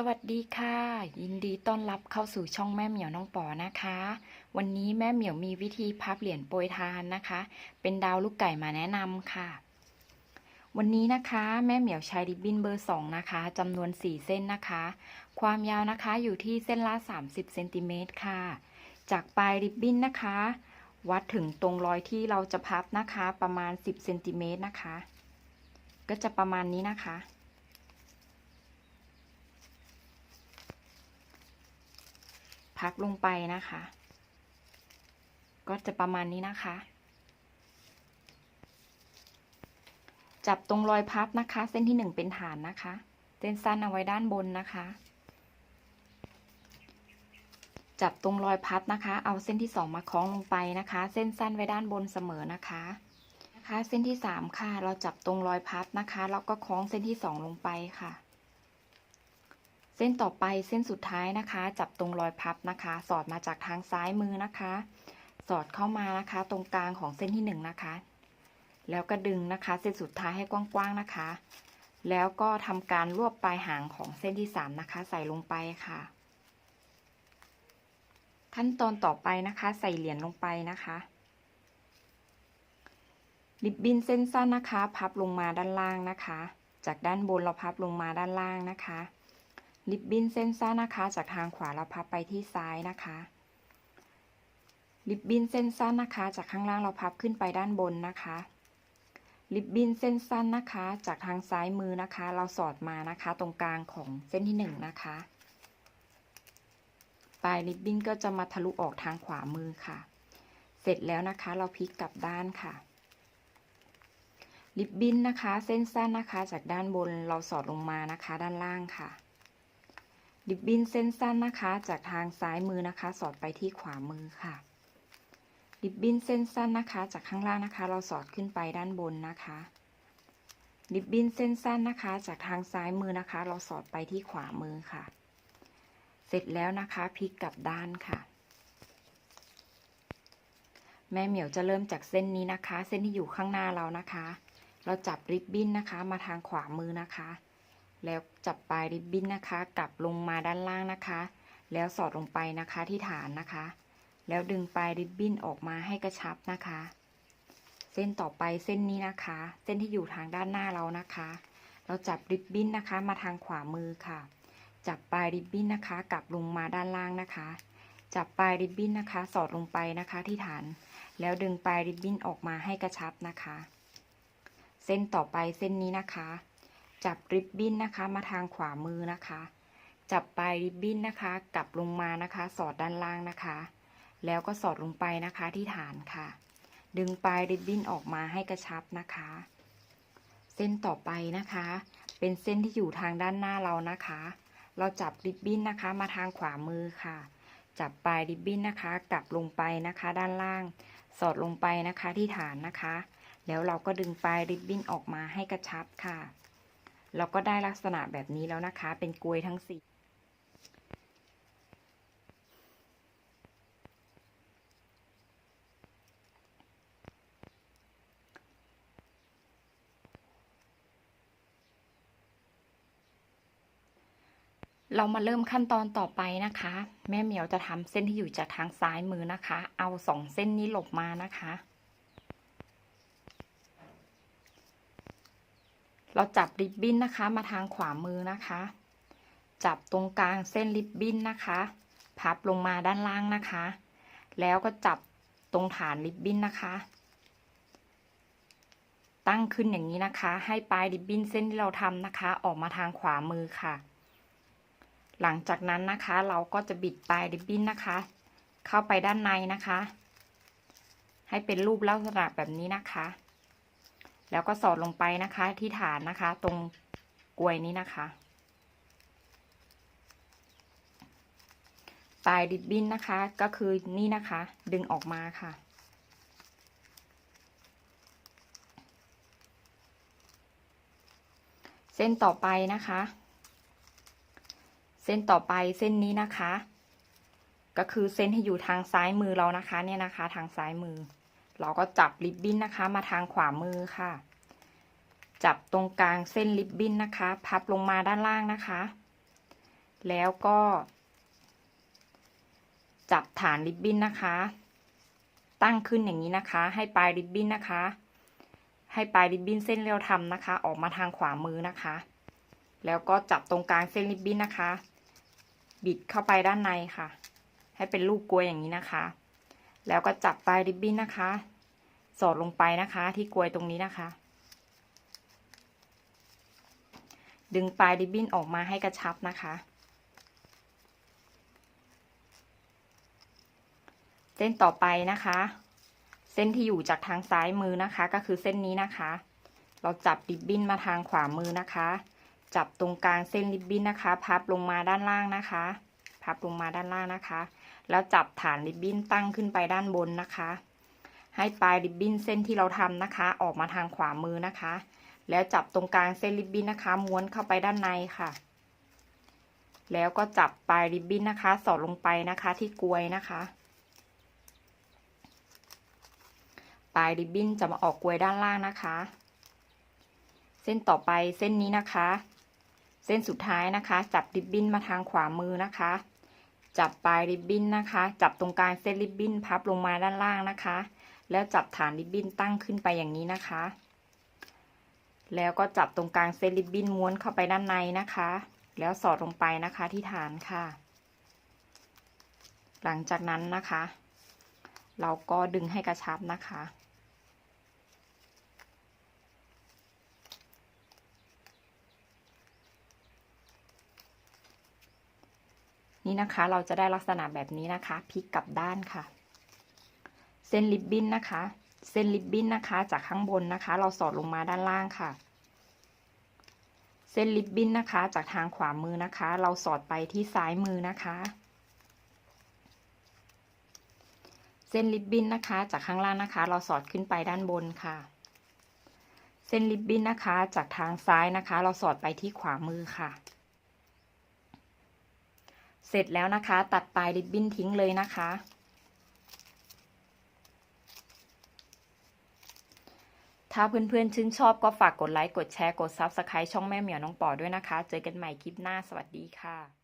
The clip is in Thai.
สวัสดีค่ะ ยินดีต้อนรับเข้าสู่ช่องแม่เหมียวน้องปอนะคะ วันนี้แม่เหมียวมีวิธีพับเหรียญโปรยทานนะคะ เป็นดาวลูกไก่มาแนะนำค่ะ วันนี้นะคะแม่เหมียวใช้ริบบิ้นเบอร์2นะคะจำนวน4เส้นนะคะ ความยาวนะคะอยู่ที่เส้นละ30เซนติเมตรค่ะ จากปลายริบบิ้นนะคะ วัดถึงตรงรอยที่เราจะพับนะคะ ประมาณ10เซนติเมตรนะคะ ก็จะประมาณนี้นะคะ พับลงไปนะคะ ก็จะประมาณนี้นะคะ จับตรงรอยพับนะคะ เส้นที่หนึ่งเป็นฐานนะคะ เส้นสั้นเอาไว้ด้านบนนะคะ จับตรงรอยพับนะคะ เอาเส้นที่สองมาคล้องลงไปนะคะ เส้นสั้นไว้ด้านบนเสมอนะคะนะคะ เส้นที่สามค่ะ เราจับตรงรอยพับนะคะ แล้วก็คล้องเส้นที่สองลงไปค่ะ เส้นต่อไปเส้นสุดท้ายนะคะ จับตรงรอยพับนะคะ สอดมาจากทางซ้ายมือนะคะ สอดเข้ามานะคะ ตรงกลางของเส้นที่หนึ่งนะคะ แล้วก็ดึงนะคะ เส้นสุดท้ายให้กว้างๆนะคะ แล้วก็ทำการรวบปลายหางของเส้นที่สามนะคะ ใส่ลงไปค่ะ ขั้นตอนต่อไปนะคะ ใส่เหรียญลงไปนะคะริบบิ้นเส้นสั้นนะคะ พับลงมาด้านล่างนะคะ จากด้านบนเราพับลงมาด้านล่างนะคะ ริบบิ้นเส้นสั้นนะคะ จากทางขวาเราพับไปที่ซ้ายนะคะริบบิ้นเส้นสั้นนะคะ จากข้างล่างเราพับขึ้นไปด้านบนนะคะริบบิ้นเส้นสั้นนะคะ จากทางซ้ายมือนะคะ เราสอดมานะคะ ตรงกลางของเส้นที่หนึ่งนะคะปลายริบบิ้นก็จะมาทะลุออกทางขวามือค่ะ เสร็จแล้วนะคะเราพลิกกลับด้านค่ะริบบิ้นนะคะ เส้นสั้นนะคะ จากด้านบนเราสอดลงมานะคะ ด้านล่างค่ะ ริบบิ้นเส้นสั้นนะคะ จากทางซ้ายมือนะคะ สอดไปที่ขวามือค่ะริบบิ้นเส้นสั้นนะคะ จากข้างล่างนะคะ เราสอดขึ้นไปด้านบนนะคะริบบิ้นเส้นสั้นนะคะ จากทางซ้ายมือนะคะ เราสอดไปที่ขวามือค่ะ เสร็จแล้วนะคะพลิกกลับด้านค่ะ แม่เหมียวจะเริ่มจากเส้นนี้นะคะ เส้นที่อยู่ข้างหน้าเรานะคะ เราจับริบบิ้นนะคะ มาทางขวามือนะคะ แล้วจับปลายริบบิ้นนะคะ กลับลงมาด้านล่างนะคะ แล้วสอดลงไปนะคะที่ฐานนะคะ แล้วดึงปลายริบบิ้นออกมาให้กระชับนะคะ เส้นต่อไปเส้นนี้นะคะ เส้นที่อยู่ทางด้านหน้าเรานะคะ เราจับริบบิ้นนะคะ มาทางขวามือค่ะ จับปลายริบบิ้นนะคะ กลับลงมาด้านล่างนะคะ จับปลายริบบิ้นนะคะ สอดลงไปนะคะที่ฐาน แล้วดึงปลายริบบิ้นออกมาให้กระชับนะคะ เส้นต่อไปเส้นนี้นะคะ จับริบบิ้นนะคะมาทางขวามือนะคะ จับปลายริบบิ้นนะคะกลับลงมานะคะ สอดด้านล่างนะคะ แล้วก็สอดลงไปนะคะที่ฐานค่ะ ดึงปลายริบบิ้นออกมาให้กระชับนะคะ เส้นต่อไปนะคะ เป็นเส้นที่อยู่ทางด้านหน้าเรานะคะ เราจับริบบิ้นนะคะมาทางขวามือค่ะ จับปลายริบบิ้นนะคะ กลับลงไปนะคะ ด้านล่าง สอดลงไปนะคะที่ฐานนะคะ แล้วเราก็ดึงปลายริบบิ้นออกมาให้กระชับค่ะ เราก็ได้ลักษณะแบบนี้แล้วนะคะ เป็นกลวยทั้งสี่เรามาเริ่มขั้นตอนต่อไปนะคะ แม่เหมียวจะทำเส้นที่อยู่จากทางซ้ายมือนะคะ เอาสองเส้นนี้หลบมานะคะ เราจับริบบิ้นนะคะ มาทางขวามือนะคะ จับตรงกลางเส้นริบบิ้นนะคะ พับลงมาด้านล่างนะคะ แล้วก็จับตรงฐานริบบิ้นนะคะ ตั้งขึ้นอย่างนี้นะคะ ให้ปลายริบบิ้นเส้นที่เราทำนะคะ ออกมาทางขวามือค่ะ หลังจากนั้นนะคะ เราก็จะบิดปลายริบบิ้นนะคะ เข้าไปด้านในนะคะ ให้เป็นรูปลักษณะแบบนี้นะคะ แล้วก็สอดลงไปนะคะที่ฐานนะคะ ตรงกลวยนี้นะคะ ปลายริบบินนะคะก็คือนี่นะคะ ดึงออกมาค่ะ เส้นต่อไปนะคะ เส้นต่อไปเส้นนี้นะคะ ก็คือเส้นที่อยู่ทางซ้ายมือเรานะคะเนี่ยนะคะ ทางซ้ายมือ เราก็จับริบบิ้นนะคะ มาทางขวามือค่ะ จับตรงกลางเส้นริบบิ้นนะคะ พับลงมาด้านล่างนะคะ แล้วก็ จับฐานริบบิ้นนะคะ ตั้งขึ้นอย่างนี้นะคะ ให้ปลายริบบิ้นนะคะ ให้ปลายริบบิ้นเส้นเราทำนะคะ ออกมาทางขวามือนะคะ แล้วก็จับตรงกลางเส้นริบบิ้นนะคะ บิดเข้าไปด้านในค่ะ ให้เป็นลูกกลวยอย่างนี้นะคะ แล้วก็จับปลายริบบิ้นนะคะ สอดลงไปนะคะ ที่กลวยตรงนี้นะคะ ดึงปลายริบบิ้นออกมาให้กระชับนะคะ เส้นต่อไปนะคะ เส้นที่อยู่จากทางซ้ายมือนะคะ ก็คือเส้นนี้นะคะ เราจับริบบิ้นมาทางขวามือนะคะ จับตรงกลางเส้นริบบิ้นนะคะ พับลงมาด้านล่างนะคะ พับลงมาด้านล่างนะคะ แล้วจับฐานริบบิ้นตั้งขึ้นไปด้านบนนะคะ ให้ปลายริบบิ้นเส้นที่เราทำนะคะ ออกมาทางขวามือนะคะ แล้วจับตรงกลางเส้นริบบิ้นนะคะ ม้วนเข้าไปด้านในค่ะ แล้วก็จับปลายริบบิ้นนะคะ สอดลงไปนะคะที่กลวยนะคะปลายริบบิ้นจะมาออกกลวยด้านล่างนะคะ เส้นต่อไปเส้นนี้นะคะ เส้นสุดท้ายนะคะ จับริบบิ้นมาทางขวามือนะคะ จับปลายริบบิ้นนะคะ จับตรงกลางเส้นริบบิ้นพับลงมาด้านล่างนะคะ แล้วจับฐานริบบิ้นตั้งขึ้นไปอย่างนี้นะคะ แล้วก็จับตรงกลางเส้นริบบิ้นม้วนเข้าไปด้านในนะคะ แล้วสอดลงไปนะคะที่ฐานค่ะ หลังจากนั้นนะคะ เราก็ดึงให้กระชับนะคะ นี่นะคะ เราจะได้ลักษณะแบบนี้นะคะพลิกกลับด้านค่ะ เส้นริบบิ้นนะคะ เส้นริบบิ้นนะคะ จากข้างบนนะคะ เราสอดลงมาด้านล่างค่ะ เส้นริบบิ้นนะคะ จากทางขวามือนะคะ เราสอดไปที่ซ้ายมือนะคะ เส้นริบบิ้นนะคะ จากข้างล่างนะคะ เราสอดขึ้นไปด้านบนค่ะ เส้นริบบิ้นนะคะ จากทางซ้ายนะคะ เราสอดไปที่ขวามือค่ะ เสร็จแล้วนะคะ ตัดปลายริบบิ้นทิ้งเลยนะคะ ถ้าเพื่อนๆชื่นชอบก็ฝากกดไลค์ กดแชร์ กด Subscribe ช่องแม่เหมียวน้องปอด้วยนะคะ เจอกันใหม่คลิปหน้า สวัสดีค่ะ